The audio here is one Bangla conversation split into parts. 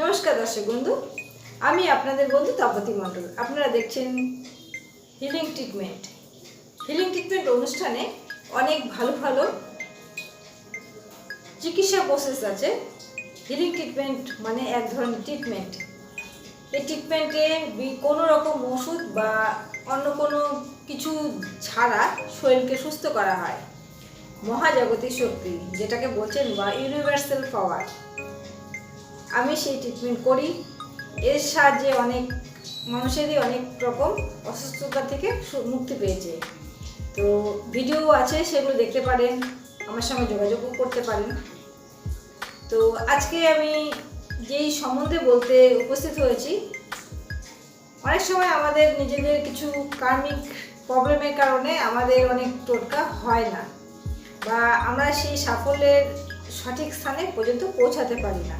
নমস্কার দর্শক বন্ধু, আমি আপনাদের বন্ধু তাপতি মণ্ডল। আপনারা দেখছেন হিলিং ট্রিটমেন্ট হিলিং ট্রিটমেন্ট অনুষ্ঠানে অনেক ভালো ভালো চিকিৎসা প্রসেস আছে। হিলিং ট্রিটমেন্ট মানে এক ধরনের ট্রিটমেন্ট এই ট্রিটমেন্টে কোনো রকম ওষুধ বা অন্য কোনো কিছু ছাড়া শরীরকে সুস্থ করা হয়। মহাজাগতিক শক্তি, যেটাকে বলছেন বা ইউনিভার্সাল পাওয়ার আমি সেই ট্রিটমেন্ট করি। এর সাহায্যে অনেক মানুষেরই অনেক রকম অসুস্থতা থেকে মুক্তি পেয়েছে। তো ভিডিও আছে, সেগুলো দেখতে পারেন, আমার সঙ্গে যোগাযোগও করতে পারেন। তো আজকে আমি যেই সম্বন্ধে বলতে উপস্থিত হয়েছি, অনেক সময় আমাদের নিজেদের কিছু কার্মিক প্রবলেমের কারণে আমাদের অনেক টোটকা হয় না, বা আমরা সেই সাফল্যের সঠিক স্থানে পর্যন্ত পৌঁছাতে পারি না।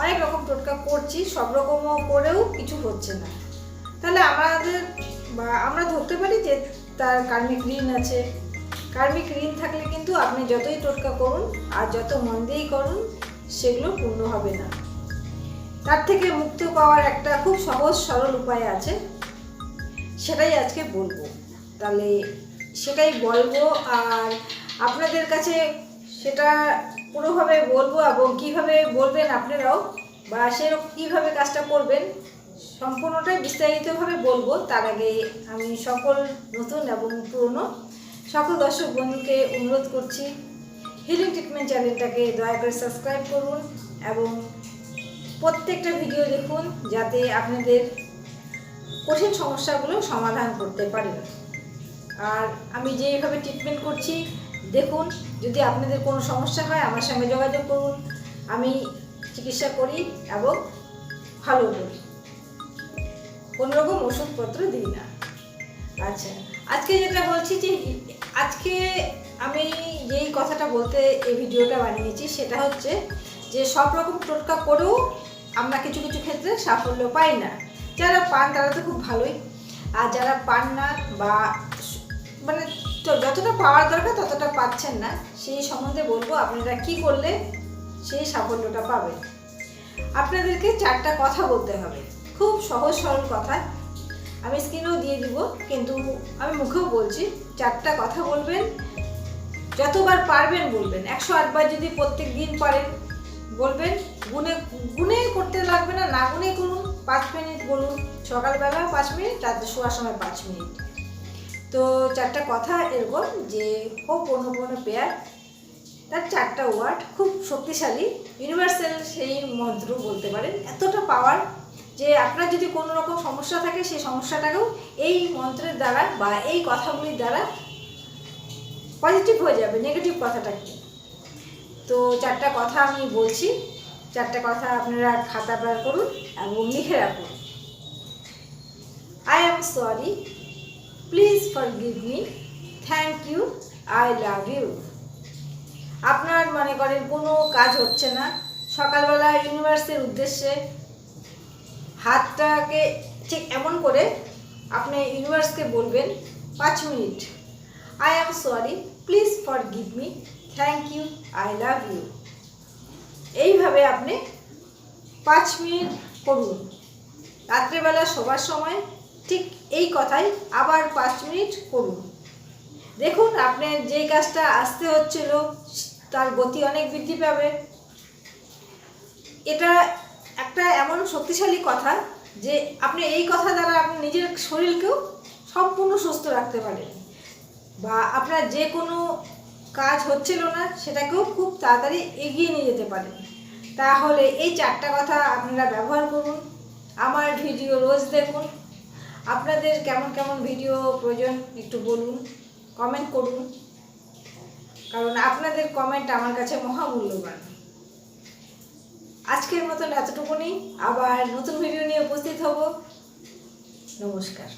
অনেক রকম টোটকা করছি, সব রকমও করেও কিছু হচ্ছে না। তাহলে আমাদের আমরা ধরতে পারি যে তার কার্মিক ঋণ আছে। কার্মিক ঋণ থাকলে কিন্তু আপনি যতই টোটকা করুন আর যত মন দিয়েই করুন, সেগুলো পূর্ণ হবে না। তার থেকে মুক্ত পাওয়ার একটা খুব সহজ সরল উপায় আছে, সেটাই আজকে বলব। তাহলে সেটাই বলব আর আপনাদের কাছে সেটা পুরোভাবে বলব এবং কীভাবে বলবেন আপনারাও বা সেরকম কীভাবে কাজটা করবেন, সম্পূর্ণটাই বিস্তারিতভাবে বলব। তার আগে আমি সকল নতুন এবং পুরনো সকল দর্শক বন্ধুকে অনুরোধ করছি হিলিং ট্রিটমেন্ট চ্যানেলটাকে দয়া করে সাবস্ক্রাইব করুন এবং প্রত্যেকটা ভিডিও দেখুন যাতে আপনাদের কঠিন সমস্যাগুলো সমাধান করতে পারেন। আর আমি যেভাবে ট্রিটমেন্ট করছি দেখুন, যদি আপনাদের কোনো সমস্যা হয়, আমার সঙ্গে যোগাযোগ করুন। আমি চিকিৎসা করি এবং ভালো করি। কোনো রকম ওষুধপত্র দিই না। আচ্ছা আজকে যেটা বলছি যে, আজকে আমি যেই কথাটা বলতে এই ভিডিওটা বানিয়েছি, সেটা হচ্ছে যে, সব রকম টোটকা করেও আমরা কিছু কিছু ক্ষেত্রে সাফল্য পাই না। যারা পান, তারা তো খুব ভালোই। আর যারা পান না বা মানে তো যতটা পাওয়ার দরকার ততটা পাচ্ছেন না। সেই সম্বন্ধে বলব, আপনারা কি করলে সেই সাফল্যটা পাবেন। আপনাদেরকে চারটা কথা বলতে হবে। খুব সহজ সরল কথা। আমি স্ক্রিনেও দিয়ে দিব, কিন্তু আমি মুখেও বলছি, চারটা কথা বলবেন, যতবার পারবেন বলবেন। একশো আটবার যদি প্রত্যেক দিন পারেন বলবেন, গুনে গুনে করতে লাগবে না না গুনে করুন, পাঁচ মিনিট বলুন। সকালবেলা পাঁচ মিনিট রাত্রে শোয়ার সময় পাঁচ মিনিট। তো চারটা কথা এরকম যে হোক পণ্য পণ্য পেয়ার তার চারটা ওয়ার্ড খুব শক্তিশালী ইউনিভার্সাল সেই মন্ত্র বলতে পারেন। এতটা পাওয়ার যে আপনার যদি কোনো রকম সমস্যা থাকে, সেই সমস্যাটাকেও এই মন্ত্রের দ্বারা বা এই কথাগুলির দ্বারা পজিটিভ হয়ে যাবে নেগেটিভ কথাটা। কি তো চারটা কথা আমি বলছি। চারটা কথা আপনারা খাতা বার করুন এবং লিখে রাখুন। I am sorry please forgive me thank you I love you আপনার মনে করেন কোনো কাজ হচ্ছে না। সকালবেলা ইউনিভার্সের উদ্দেশ্যে হাতটাকে ঠিক এমন করে আপনি ইউনিভার্সকে বলবেন, পাঁচ minute. I am sorry please forgive me thank you I love you এইভাবে আপনি পাঁচ মিনিট করুন। রাত্রেবেলা শোবার সময় ঠিক এই কথাই আবার পাঁচ মিনিট করুন। দেখুন, আপনার যেই কাজটা আসতে হচ্ছিল, তার গতি অনেক বৃদ্ধি পাবে। এটা একটা এমন শক্তিশালী কথা যে আপনি এই কথা দ্বারা আপনি নিজের শরীরকেও সম্পূর্ণ সুস্থ রাখতে পারেন। বা আপনার যে কোনো কাজ হচ্ছিল না, সেটাকেও খুব তাড়াতাড়ি এগিয়ে নিয়ে যেতে পারেন। তাহলে এই চারটা কথা আপনারা ব্যবহার করুন। আমার ভিডিও রোজ দেখুন। আপনাদের কেমন কেমন ভিডিও প্রয়োজন একটু বলুন কমেন্ট করুন। কারণ আপনাদের কমেন্ট আমার কাছে মহামূল্যবান। আজকের মতন এতটুকুনি, আবার নতুন ভিডিও নিয়ে উপস্থিত হব। নমস্কার।